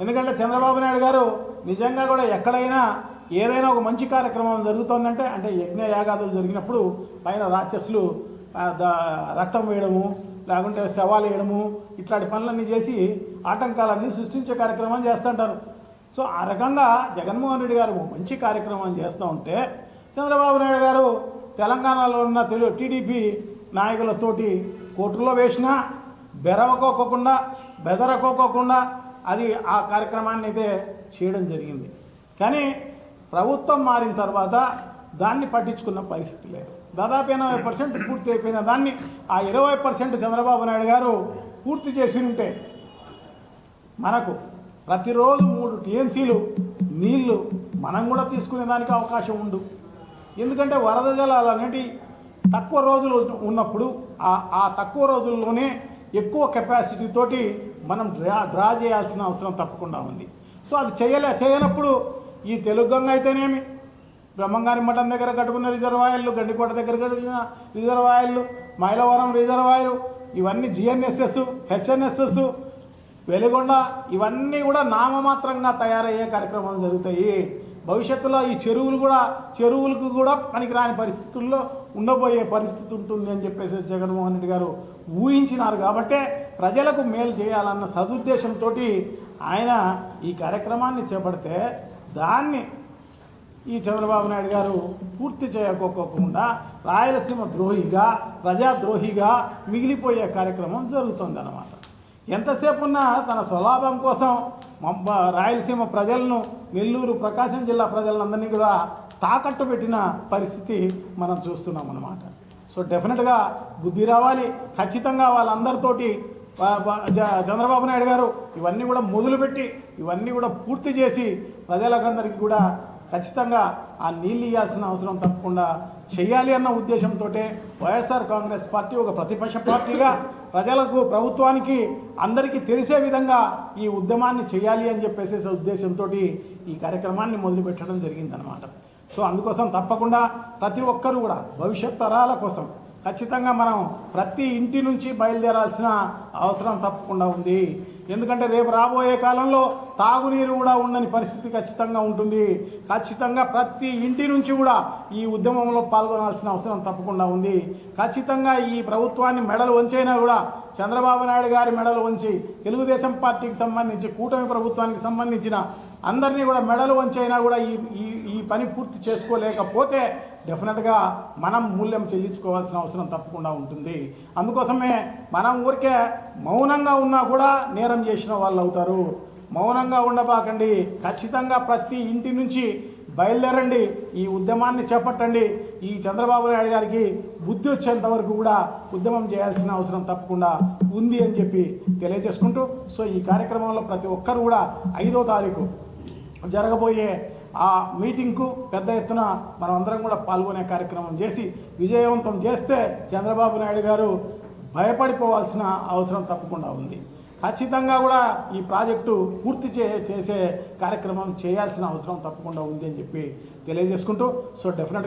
ఎందుకంటే చంద్రబాబు నాయుడు గారు నిజంగా కూడా ఎక్కడైనా ఏదైనా ఒక మంచి కార్యక్రమం జరుగుతోందంటే అంటే యజ్ఞ యాగాదులు జరిగినప్పుడు పైన రాక్షసులు రక్తం వేయడము లేకుంటే శవాలు వేయడము ఇట్లాంటి పనులన్నీ చేసి ఆటంకాలన్నీ సృష్టించే కార్యక్రమం చేస్తుంటారు. సో ఆ రకంగా జగన్మోహన్ రెడ్డి గారు మంచి కార్యక్రమం చేస్తూ ఉంటే చంద్రబాబు నాయుడు గారు తెలంగాణలో ఉన్న తెలుగు టీడీపీ నాయకులతోటి కోర్టులో వేసినా బెరవకోకుండా బెదరకోకుండా అది ఆ కార్యక్రమాన్ని అయితే చేయడం జరిగింది. కానీ ప్రభుత్వం మారిన తర్వాత దాన్ని పట్టించుకున్న పరిస్థితి లేదు. దాదాపు ఎనభై పర్సెంట్ పూర్తి అయిపోయిన దాన్ని ఆ ఇరవై పర్సెంట్ చంద్రబాబు నాయుడు గారు పూర్తి చేసి ఉంటే మనకు ప్రతిరోజు మూడు టీఎంసీలు నీళ్ళు మనం కూడా తీసుకునే దానికి అవకాశం ఉండు. ఎందుకంటే వరద జలాలు అనేటి తక్కువ రోజులు ఉన్నప్పుడు ఆ ఆ తక్కువ రోజుల్లోనే ఎక్కువ కెపాసిటీ తోటి మనం డ్రా డ్రా చేయాల్సిన అవసరం తప్పకుండా ఉంది. సో అది చేయలే చేయనప్పుడు ఈ తెలుగు గంగ అయితేనేమి? బ్రహ్మంగారి మఠం దగ్గర కట్టుకున్న రిజర్వాయర్లు గండికోట దగ్గర కట్టుకున్న రిజర్వాయర్లు మైలవరం రిజర్వాయరు ఇవన్నీ జిఎన్ఎస్ఎస్ హెచ్ఎన్ఎస్ఎస్ వెలుగొండ ఇవన్నీ కూడా నామమాత్రంగా తయారయ్యే కార్యక్రమాలు జరుగుతాయి. భవిష్యత్తులో ఈ చెరువులు కూడా చెరువులకు కూడా పనికిరాని పరిస్థితుల్లో ఉండబోయే పరిస్థితి ఉంటుంది అని చెప్పేసి జగన్మోహన్ రెడ్డి గారు ఊహించినారు. కాబట్టే ప్రజలకు మేలు చేయాలన్న సదుద్దేశంతో ఆయన ఈ కార్యక్రమాన్ని చేపడితే దాన్ని ఈ చంద్రబాబు నాయుడు గారు పూర్తి చేయకోకుండా రాయలసీమ ద్రోహిగా ప్రజాద్రోహిగా మిగిలిపోయే కార్యక్రమం జరుగుతుందన్నమాట. ఎంతసేపు ఉన్నా తన స్వలాభం కోసం రాయలసీమ ప్రజలను నెల్లూరు ప్రకాశం జిల్లా ప్రజలందరినీ కూడా తాకట్టు పెట్టిన పరిస్థితి మనం చూస్తున్నాం అన్నమాట సో డెఫినెట్గా బుద్ధి రావాలి. ఖచ్చితంగా వాళ్ళందరితోటి చంద్రబాబు నాయుడు గారు ఇవన్నీ కూడా మొదలుపెట్టి ఇవన్నీ కూడా పూర్తి చేసి ప్రజలకందరికీ కూడా ఖచ్చితంగా ఆ నీళ్ళు ఇవ్వాల్సిన అవసరం తప్పకుండా చేయాలి అన్న ఉద్దేశంతో వైఎస్ఆర్ కాంగ్రెస్ పార్టీ ఒక ప్రతిపక్ష పార్టీగా ప్రజలకు ప్రభుత్వానికి అందరికీ తెలిసే విధంగా ఈ ఉద్యమాన్ని చేయాలి అని చెప్పేసి ఉద్దేశంతో ఈ కార్యక్రమాన్ని మొదలుపెట్టడం జరిగిందనమాట సో అందుకోసం తప్పకుండా ప్రతి ఒక్కరూ కూడా భవిష్యత్ తరాల కోసం ఖచ్చితంగా మనం ప్రతి ఇంటి నుంచి బయలుదేరాల్సిన అవసరం తప్పకుండా ఉంది. ఎందుకంటే రేపు రాబోయే కాలంలో తాగునీరు కూడా ఉండని పరిస్థితి ఖచ్చితంగా ఉంటుంది. ఖచ్చితంగా ప్రతి ఇంటి నుంచి కూడా ఈ ఉద్యమంలో పాల్గొనాల్సిన అవసరం తప్పకుండా ఉంది. ఖచ్చితంగా ఈ ప్రభుత్వాన్ని మెడలు వంచైనా కూడా చంద్రబాబు నాయుడు గారి మెడలు వంచి తెలుగుదేశం పార్టీకి సంబంధించి కూటమి ప్రభుత్వానికి సంబంధించిన అందరినీ కూడా మెడలు వంచైనా కూడా ఈ ఈ ఈ పని పూర్తి చేసుకోలేకపోతే డెఫినెట్గా మనం మూల్యం చెల్లించుకోవాల్సిన అవసరం తప్పకుండా ఉంటుంది. అందుకోసమే మనం ఊరికే మౌనంగా ఉన్నా కూడా నేరం చేసిన వాళ్ళు అవుతారు మౌనంగా ఉండబాకండి. ఖచ్చితంగా ప్రతి ఇంటి నుంచి బయలుదేరండి. ఈ ఉద్యమాన్ని చేపట్టండి. ఈ చంద్రబాబు నాయుడు గారికి బుద్ధి వచ్చేంత వరకు కూడా ఉద్యమం చేయాల్సిన అవసరం తప్పకుండా ఉంది అని చెప్పి తెలియజేసుకుంటూ సో ఈ కార్యక్రమంలో ప్రతి ఒక్కరు కూడా ఐదో తారీఖు జరగబోయే ఆ మీటింగ్కు పెద్ద ఎత్తున మనం అందరం కూడా పాల్గొనే కార్యక్రమం చేసి విజయవంతం చేస్తే చంద్రబాబు నాయుడు గారు భయపడిపోవాల్సిన అవసరం తప్పకుండా ఉంది. ఖచ్చితంగా కూడా ఈ ప్రాజెక్టు పూర్తి చే చేసే కార్యక్రమం చేయాల్సిన అవసరం తప్పకుండా ఉంది అని చెప్పి తెలియజేసుకుంటూ సో డెఫినెట్గా